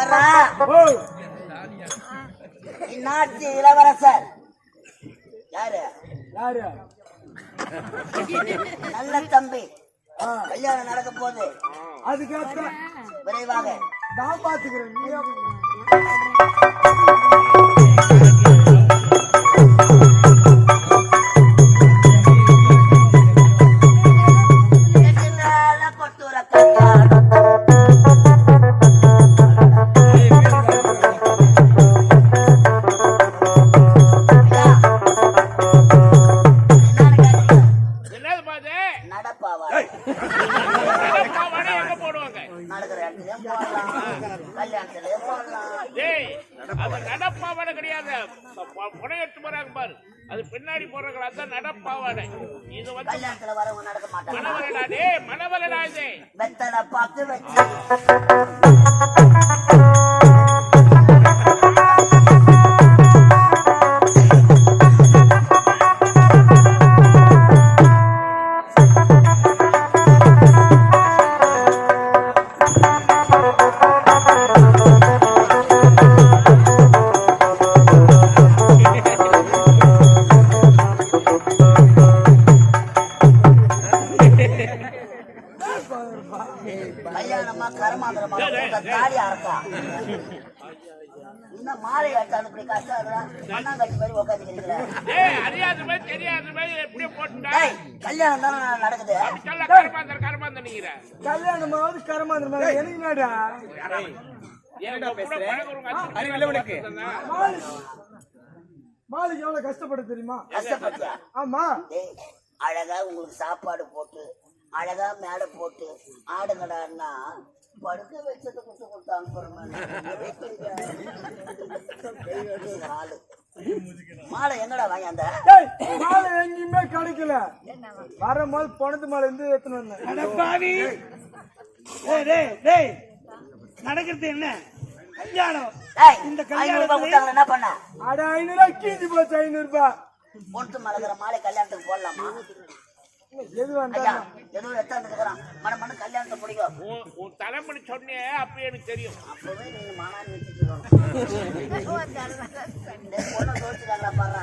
எவரா ஓ இந்நாட்டு இளவரசர்? யாரு? யாரு? நல்ல தம்பி. கல்யாணம் நடக்க போகுது. அதுக்கேத்த விரைவாக. நான் பாத்துக்கிறேன். டேய் அது நடப்பாவாடை கிடையாது. ப- புடை எடுத்து போறாங்க பாரு. அது பின்னாடி போடுறாங்களா அதான் நடப்பாவாடை. இது வந்து கல்யாணத்துல வரவங்க நடக்க மாட்டாங்க. மணவரடா டேய் இது. வெத்தலை பார்த்து வச்சு கல்யாணமா கரமாந்திரமா தாலி அறக்கா இன்னும் மாலை அட்டாது இப்படி கஷ்டம் மண்ணாங்கட்டி மாதிரி டேய் கல்யாணம் தானே நடக்குது? கல்யாணமாவது கரமாந்திரமா எனக்கு என்னடா? மாலுக்கு. எவ்வளவு கஷ்டப்பட தெரியுமா? கஷ்டப்பட்டியா ஆமா. அழகா உங்களுக்கு சாப்பாடு போட்டு அழகா மேடை போட்டு ஆடுங்கடான்னா படுக்க வச்சது குத்து கொடுத்து அனுப்புறேன் ஆளு மாலை எங்கடா வாங்கியாந்த டேய், மாலை எங்கேயுமே கிடைக்கல. வரும்போது பணத்து மாலை இருந்து எடுத்துன்னு வந்தேன். பாவி! டேய் டேய் டேய் நடக்கிறது என்ன? கல்யாணம். இந்த கொடுத்தாங்க என்ன பண்ண? அட ஐநூறு ரூபாய் கீஞ்சி போச்சு ஐநூறு ரூபாய். மலகிற மாலை கல்யாணத்துக்கு போடலாமா? எது ஐயா வேண்டாம் ஏதோ எடுத்தாந்து இருக்கிறான்? மன மன கல்யாணத்தை பிடிக்கும் உன் தலைமுடி சொன்னே அப்ப எனக்கு தெரியும். அப்பவே நீங்க மானான்னு வச்சுக்கலாம் பொண்ணை தோச்சுட்டாங்களா பாரு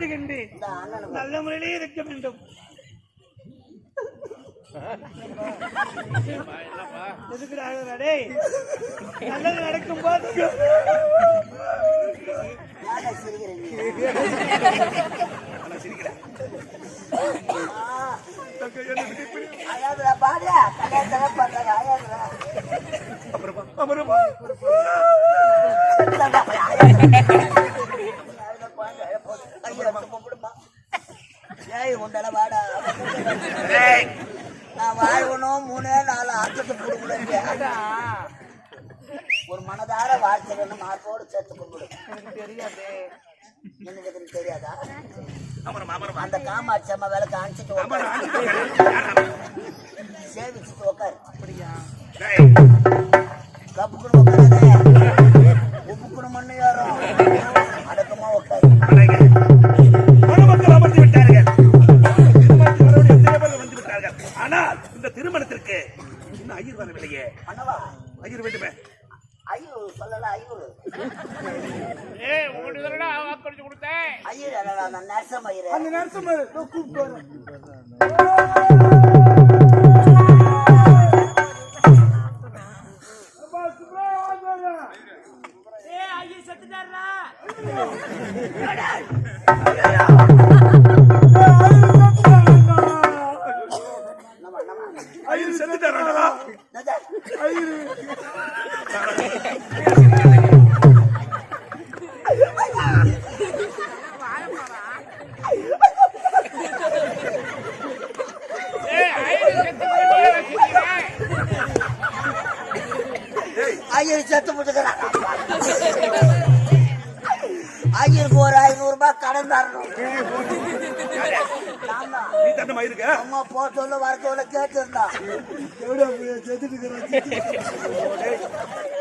அண்ணனுக்கு நல்ல முறையிலே இருக்க வேண்டும். நல்லது நடக்கும் போது. ஏன்டா சிரிக்கிறீங்க? ஆ, அழாதுடா, பாரு. கல்யாணத்தை பண்றாங்க, அழாதுடா. அழுதா, குழந்தை அழப்போகுது. ஐயோ, சும்மா விடுமா. ஏய், உண்டால வாடா. நான் வாழ்வனும் மூணே நாலு ஆத்தத்தை கொடுக்கல ஒரு மனதார வாழ்த்துறன்னு மார்போடு சேர்த்து கும்பிடு. எனக்கு எதுவும் தெரியாதா? அந்த காமாட்சி அம்மா வேலை காமிச்சிட்டு உட்காரு சேவிச்சுட்டு உட்காரு அப்படியா கப்புக்கணும் உப்புக்குன்னு மண்ணு யாரும் ஐயர் வேண்டுமே ஐயோ சொல்லல ஐயோ ஏய் உங்களுக்கு தானடா வாக்களிச்சு கொடுத்தேன். ஐயர் அல்லடா நான் நேசம் ஐயர். அந்த நரசம் கூப்பிட்டு சுப்ராயா,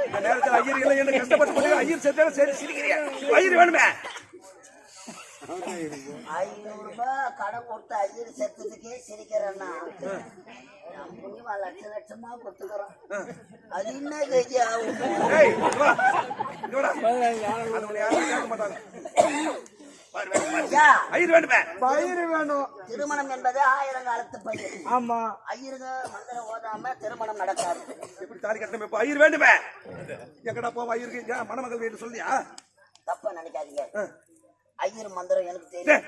இந்த நேரத்தில் என்ன கஷ்டப்பட்டு ஐயர் செத்தாலும் சரி சிரிக்கிறியா ஐயர் வேணுமே ஐநூறு ரூபாய் கடன் கொடுத்து ஐயர் செத்ததுக்கே சிரிக்கிறேன்னா புண்ணியமா லட்ச லட்சமா கொடுத்துக்கிறோம் அது என்ன கேஜி ஆகும் பாரு, வேணும், பயிர் வேணும். திருமணம் என்பது ஆயிரம் காலத்து பயிர். ஆமா. ஐயருங்க மந்திரம் ஓதாம திருமணம் நடக்காது. எப்படி தாலி கட்டணும் இப்போ ஐயர் வேண்டுமே எங்கடா போவா ஐயருக்கு மணமகள் வீட்டு சொல்லியா தப்பா நினைக்காதீங்க. ஐயர் மந்திரம் எனக்கு தெரியும்?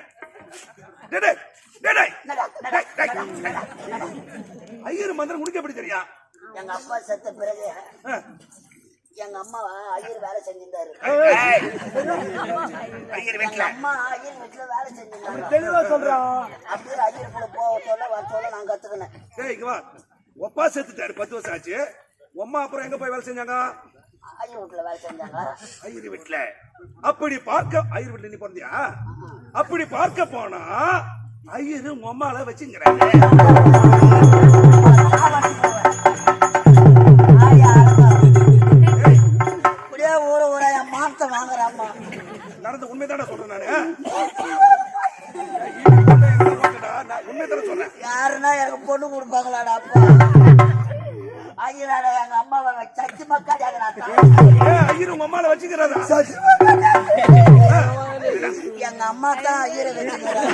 ஐயர் மந்திரம் உனக்கு எப்படி தெரியும்? எங்க அப்பா செத்த பிறகு. எங்க அம்மா ஐயர் வேலை செஞ்சிருந்தாரு. அம்மா ஐயர் வீட்டுல வேலை செஞ்சிருந்தாங்க. தெளிவா சொல்றான் அப்படியே ஐயர் கூட போக சொல்ல வர சொல்ல நான் கத்துக்கினேன். ஒப்பா செத்துட்டாரு பத்து வருஷம் ஆச்சு. உம்மா அப்புறம் எங்க போய் வேலை செஞ்சாங்க? ஐயர் வீட்டுல வேலை செஞ்சாங்க. ஐயர் வீட்டுல அப்படி பார்க்க ஐயர் வீட்டுல நீ பிறந்தியா? அப்படி பார்க்க போனா ஐயரு உங்க அம்மால என் மானத்தை வாங்குறாம்மா நடந்த உண்மைதானே சொல்றேன் நானு. உண்மைதானே சொன்னேன் யாருன்னா எனக்கு பொண்ணு கொடுப்பாங்களாடா அப்பா? ஐயராட எங்க அம்மாவை சச்சி மக்கள் ஏன் ஐயர் உங்க வச்சுக்கிறாரா? எங்க அம்மா தான் ஐயரை வச்சுக்கிறாங்க.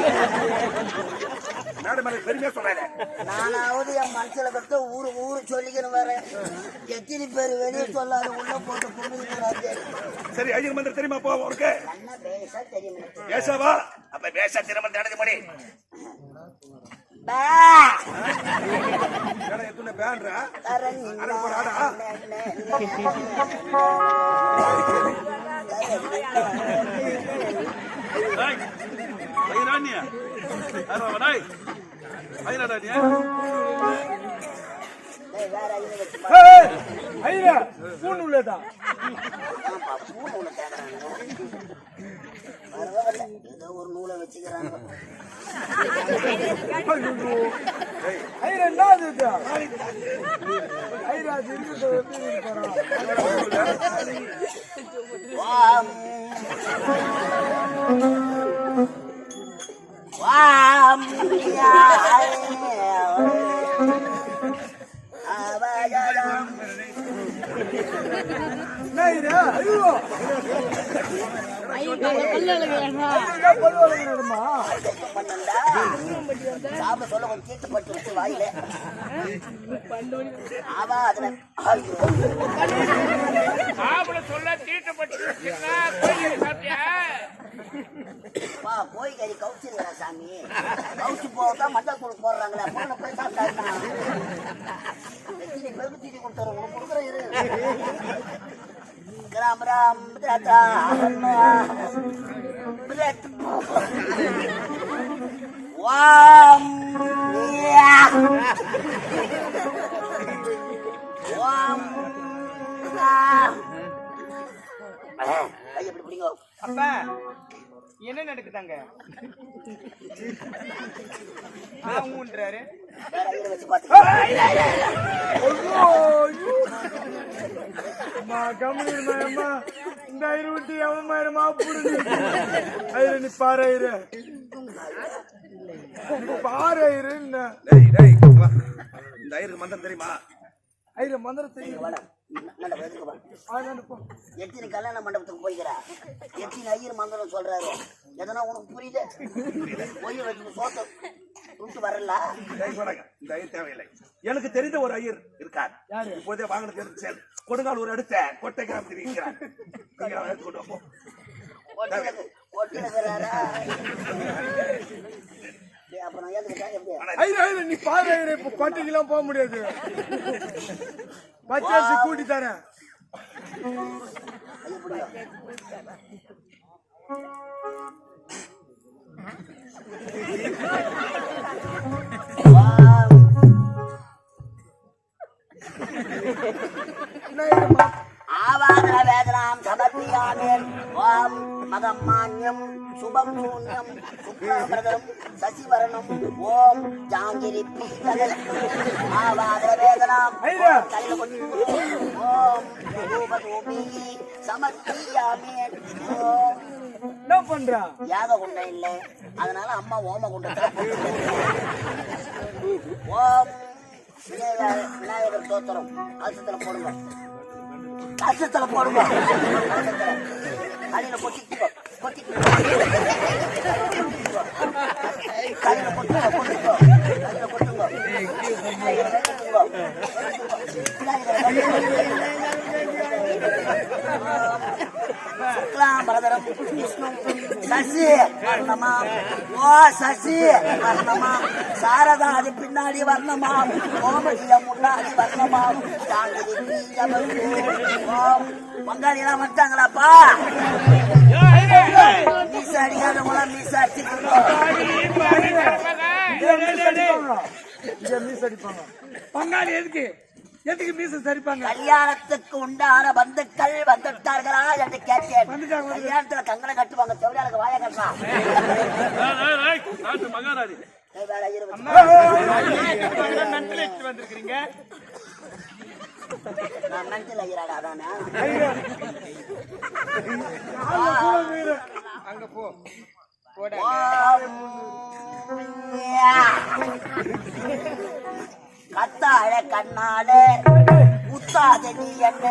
மேடம் மேல பெருமையா சொல்றாரு. நானாவது என் மனசுல கட்ட ஊரு ஊரு சொல்லிக்கணும் வேற. எத்தனை பேர் வெளியே சொல்லாது உள்ள போட்டு கும்பிடுறாரு சரி ஐயர் மந்திரம் தெரியுமா? போ உனக்கு. பேசாவா அப்ப பேச திருமணம் நடந்து. மேடம் எத்தனை பேன்றா ஆடா. ஐயராணியா பா. ஏய், ஐயா பூண்டு உள்ளதா ஆமாப்பா, பூ நூலை கேக்குறாங்க. பரவாயில்ல, ஏதோ ஒரு நூலை வச்சுக்கிறாங்க ஐயா என்ன அது? ஐயா சாப்பிட சொல்ல கொஞ்சம் தீட்டு பட்டு வச்சு வாயில ஆவா அதுல சாப்பிட சொல்ல சாப்பிட்டியா? வா கோழி கறி கவுச்சிருக்கா சாமி. கவுச்சி போகத்தான் மஞ்சள் தூள் போடுறாங்களே போன போய் சாப்பிட்டாருன்னா பெருப்பு தீட்டி கொடுத்துறோம் உனக்கு கொடுக்குறேன் இரு. ராம் ராம் ராஜா வாம். Yeah. என்ன நடக்குதாங்க? கம்மிடுமா அம்மா இந்த விட்டு எவன் மாயிரமா புடுது ஐயரு நீ பாரு ஐயரு. நீ பாரு வா. இந்த ஐயருக்கு மந்திரம் தெரியுமா? ஐயரு மந்திரம் தெரியும்? எத்தனை கல்யாண மண்டபத்துக்கு போய்க்கிறா? எத்தனை ஐயர் மந்திரம் சொல்றாரு? எதனா உனக்கு புரியுது? பொய்ய வச்சு சோத்த விட்டு வரல? டேய் போடாங்க. இந்த ஐயர் தேவையில்லை. எனக்கு தெரிந்த ஒரு ஐயர் இருக்கார். இப்போதே வாங்கின தெரிஞ்சு செல். கொடுங்காலூர் அடுத்த கொட்டை கிராமத்தில் இருக்கிறார் நீங்க அவரை எடுத்து கொண்டு வா, போ. ஒட்டில இருக்கிறாரா டேய், அப்ப நான் ஏத்துக்கிட்டா எப்படி? ஐயரு ஐயரு நீ பாரு ஐயரு. இப்ப கோட்டைக்கெல்லாம் போக முடியாது. பச்சாசி கூட்டி தரேன் ஐயோ ஆவாதன வேதனாம் சமர்ப்பியாமேன் ஓம் மதம் மான்யம் சுபம் சூன்யம் சுக்லாபிரதம் சசிவரணம் ஓம் ஜாங்கிரி பீதகல் ஆவாதன வேதனாம் ஓம் ரூபதூபி சமர்ப்பியாமேன் ஓம். என்ன பண்றா? யாக குண்டம் இல்லை. அதனால அம்மா ஓம குண்டத்துல ஓம் விநாயகர் விநாயகர் தோத்திரம் கலசத்துல போடுங்க. அச்சத்தில் போடுங்க. அடியில் அடியில கொட்டிக்கோ கொட்டிக்கோ கையில கொட்டுங்க கொட்டுங்க கையில கொட்டுங்க கொட்டுங்க. சுக்லாம் பரதரம் விஷ்ணு சசி வர்ணமா ஓ சசி வர்ணமா சாரதா அது பின்னாடி வர்ணமா கோமதிய முன்னாடி வர்ணமா ஓம் பங்காளியெல்லாம் வந்துட்டாங்களாப்பா மீச அடிக்காதவங்களாம் மீச அடிச்சுக்கணும் பங்காளி எதுக்கு? எதுக்கு மீச சரிப்பாங்க? கல்யாணத்துக்கு உண்டான பந்துக்கள் வந்துட்டார்களா என்று கேட்டேன். கல்யாணத்துல கங்கணம் கட்டுவாங்க. செவிலியாளுக்கு வாய கட்டா மகாராணி வந்திருக்கீங்க நான் மென்டல் ஐயராடா அதானே அங்க போ. போட கத்தாழ கண்ணால குத்தாத நீ என்ன.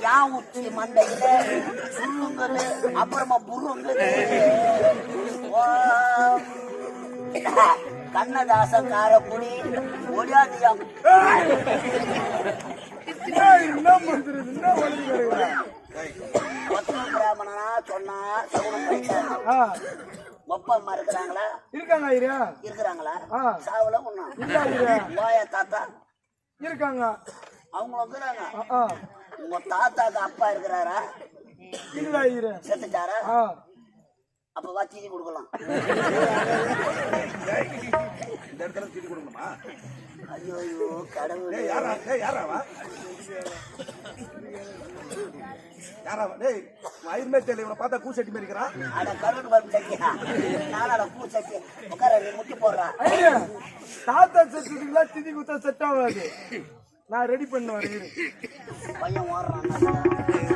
யான் உச்சி மண்டையில? சுருங்குது அப்புறமா புருங்குது. ஓம். கண்ணதாசன் காரக்குடி ஒடியாதியம் பிராமணனா சொன்னா சகுனம் ஒப்பா அம்மா இருக்கிறாங்களா? இருக்காங்க ஐயா. இருக்கிறாங்களா. சாவுல ஒண்ணா? இல்ல ஐயா. ஓயா தாத்தா? இருக்காங்க. அவங்க ஆ உங்க தாத்தாக்கு அப்பா இருக்கிறாரா? இல்ல ஐயா. செத்துட்டாரா? ஆ அப்ப வா தீனி கொடுக்கலாம். இந்த இடத்துல சீட்டு கொடுக்கணுமா? ஐயோ ஐயோ கடவுளே. யாரா? டேய் யாராவா யாராவா டேய் மயிர்மே தெரியல இவனை பார்த்தா கூசட்டி மாதிரி இருக்கிறான். அட கருவட்டு பருப்பு சட்டியா நானோட உட்கார நீ முட்டி போடுறா. தாத்தா செட்டுக்குள்ள திதி குத்தா செட் ஆகாது நான் ரெடி பண்ணுவேன் பையன் ஓடுறான்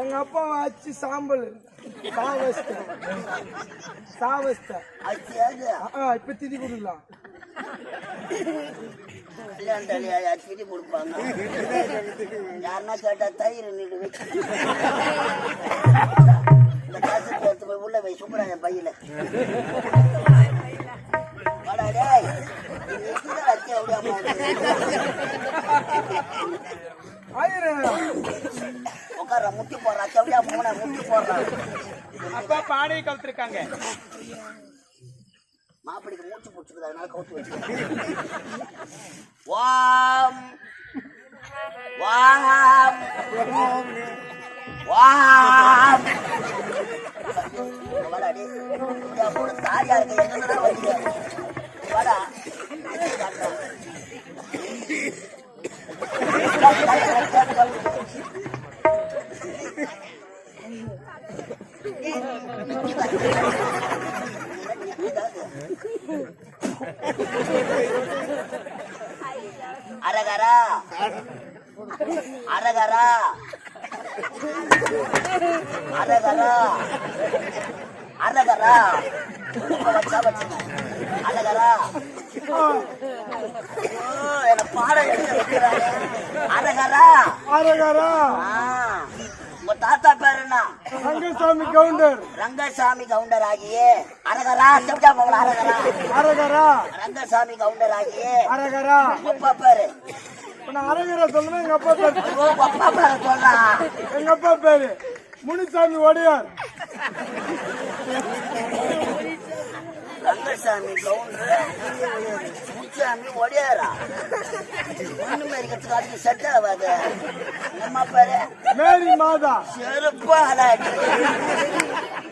எங்க அப்பா அச்சு சாம்பல். சாவஸ்த. சாவஸ்த. இப்ப திதி கொடுக்கலாம். கல்யாணத்தாலி கொடுப்பாங்க. யாருன்னா கேட்டா தயிர் இந்த காசு எடுத்து போய் உள்ள போய் சுப்புறாங்க பையில அப்படியே உட்கார முட்டி போடுறா செவடியா மூணை முட்டி போடுறான் அப்பா பானையை கவுத்திருக்காங்க. மாப்பிடிக்கு மூச்சு பிடிச்சிக்குது அதனால கவுத்து வச்சு வாம். வாம். வாம். வாடா. இப்படியா மூணு தாலியா இருக்கு வாடா. அரகரா. அரகரா. அரகரா. அரகரா. வச்சா வச்சுங்க அரகரா. அரகரா அரகரா ஆ, உங்க தாத்தா பேர் என்ன ரங்கசாமி கவுண்டர். ரங்கசாமி கவுண்டர் ஆகியே அரகரா செப்டா போகல அரகரா அரகரா ரங்கசாமி கவுண்டர் ஆகியே அரகரா அப்பா பேரு நான் அரகரா சொல்லணும் எங்க அப்பா பேரு. அப்பா பேரை சொல்றா. எங்க அப்பா பேரு. முனிசாமி ஒடையார் ரங்கசாமி கவுண்டர். முச்சாமி ஒடியாரா? ஒண்ணு மேரிக்கிறதுக்கு அதுக்கு செட் ஆகாது நம்ம பேரு. மேரி மாதா. செருப்பா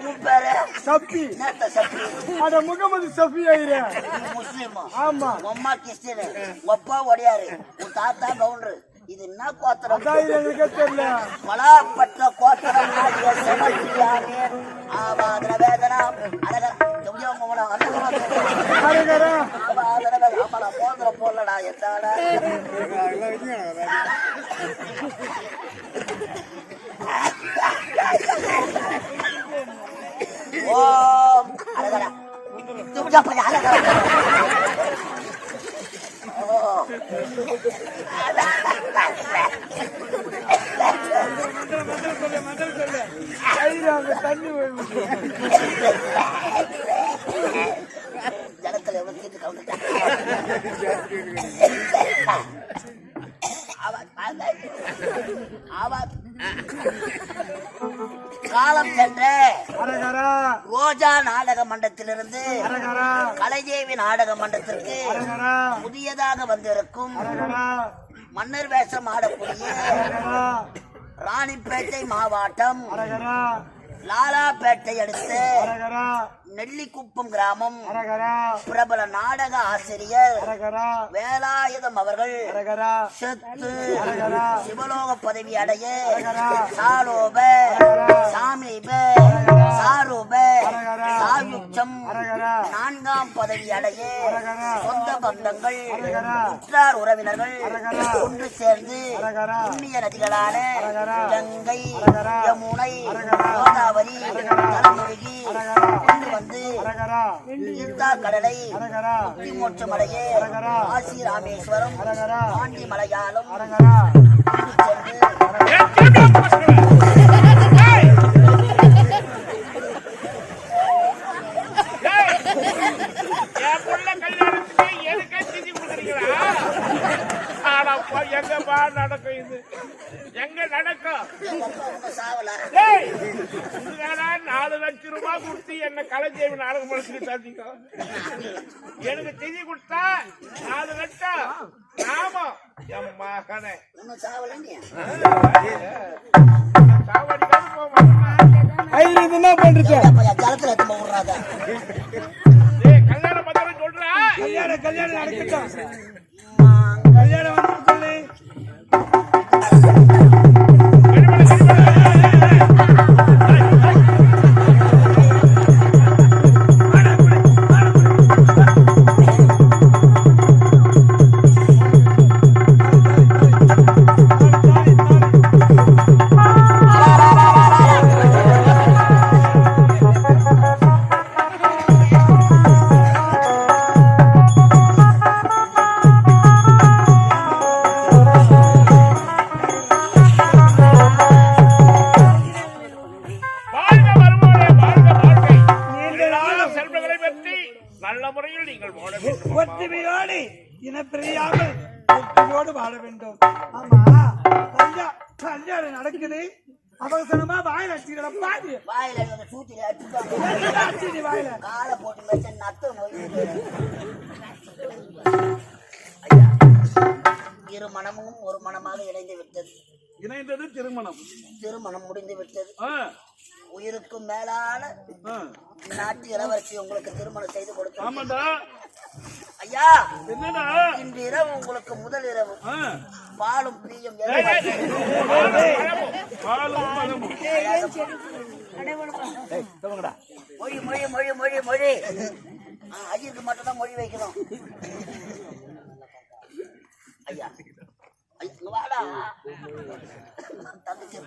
உன் பேரு. சப்பி. நேத்த சப்ரி அட முகமது ஐயா முஸ்லீமா. ஆமா. உங்க அம்மா கிறிஸ்டின். உங்க அப்பா ஒடியாரு. உன் தாத்தா கவுண்டர். இது என்ன கோத்திரம்? பலாப்பட்ட கோத்திரம் ஆவாதன வேதனா. அழகா எப்படியோ உங்களை அரகரா ஆவாதன வேதனா. ஆமாடா போதுற போடலடா எத்தாடா ஓம். அழகடா துப்டா அரகரா புதியதாக வந்திருக்கும் மன்னர் வேஷம் ஆடக்கூடிய ராணிப்பேட்டை மாவட்டம் அரகரா லாலாப்பேட்டை அடுத்த நெல்லிக்குப்பம் கிராமம். பிரபல நாடக ஆசிரியர். வேலாயுதம் அவர்கள். செத்து சிவலோக பதவி அடைய சாலோப சாமீப சாரூப சாயுச்சம் நான்காம் பதவி அடைய சொந்த பந்தங்கள் உற்றார் உறவினர்கள் ஒன்று சேர்ந்து புண்ணிய நதிகளான கங்கை யமுனை கோதாவரி தலைமுழுகி கொண்டு வந்து தீர்த்தா கடலை மோட்சமடைய அரகரா. காசி ராமேஸ்வரம் ஆண்டி அரகரா. சென்று ஏன் திரும்பியா போச்சுக்கிற? ஏய்! ஏய்! என் புள்ள கல்யாணத்துக்கு எனக்கே திதி கொடுக்குறீங்களா? ஆனா பா, எங்கப்பா நடக்கும் இது எங்க நடக்கும் ஒன்னும் சாவல ஏய்! இதுதானா நாலு லட்சம் ரூபாய் கொடுத்து என்ன கலைஞர் நாடகம் முடிச்சுட்டு தந்தீங்க எனக்கு திதி கொடுத்தா நாலு லட்சம் ஆமா மகனே ஒன்னும் சாவல நீ சாவடிக்காது போவான் ஐயா இது என்ன பண்றது பையா ஜலத்துல எடுத்து விடுறாத ஏய் கல்யாண பத்திரம் சொல்றா? கல்யாணம் கல்யாணம் நடக்கட்டும். கல்யாணம் வந்து சொல்லி. ஒற்றுமையோடு வாழ வேண்டும். ஆமா கல்யா- கல்யாணம் நடக்குது. அவசரமா வாயில் அடிச்சுக்கிற பாதி வாயில அந்த சூத்தில அடிச்சுட்டாங்க அடிச்சு வாயில? காலை போட்டு வச்சு நத்த மொழி ஐயா இரு மனமும் ஒரு மனமாக இணைந்து விட்டது. இணைந்தது திருமணம். திருமணம் முடிந்து விட்டது. உயிருக்கும் மேலான. நாட்டு இளவரசி உங்களுக்கு திருமணம் செய்து கொடுத்தோம் ஆமாண்டா. ஐயா என்னடா இன்று இரவு உங்களுக்கு முதல் இரவு. பாலும் பிரியும். மொழி மொழி மொழி மொழி மொழி. ஐயருக்கு மட்டும்தான் மொழி வைக்கணும். ஐயா வாடா.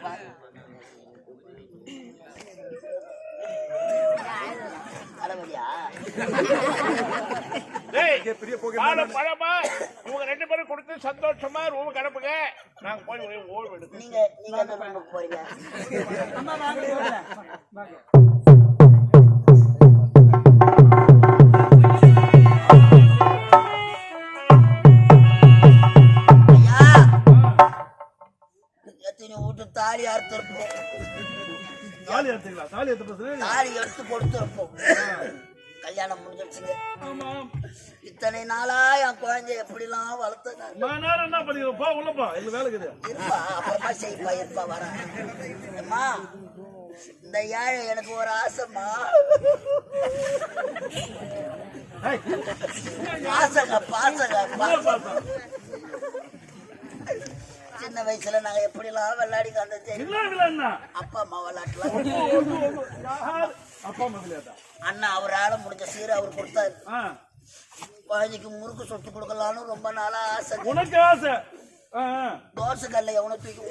பாரு பழமா? இவங்க ரெண்டு பேரும் கொடுத்து சந்தோஷமா ரூம் கிளம்புங்க. நாங்க போய் ஒரே ஓய்வு ரூமுக்கு போறீங்க? ஐயா எத்தனை வீட்டு தாலி அறுத்திருப்போம் தாலி எடுத்துக்கலாம் தாலி எடுத்து தாலி எடுத்து கொடுத்துருப்போம் கல்யாணம் முடிஞ்சிருச்சுங்க. இத்தனை நாளா என் குழந்தைய எப்படிலாம் வளர்த்தேன் இந்த ஏழை எனக்கு ஒரு ஆசைம்மா. ஏய், பாசங்க பாசங்க? சின்ன வயசுல நாங்க எப்படிலாம் விளையாடி காந்தது? அப்பா அம்மா விளையாட்டுலாம்? அப்பா அம்மா விளையாட்டா? அண்ணா அவரால முடிஞ்ச சீரை அவர் கொடுத்தாரு. குழந்தைக்கு முறுக்கு சுட்டு கொடுக்கலான்னு ரொம்ப நாளா ஆசை. உனக்கு ஆசை. தோசை கல்ல எவனோ தூக்கி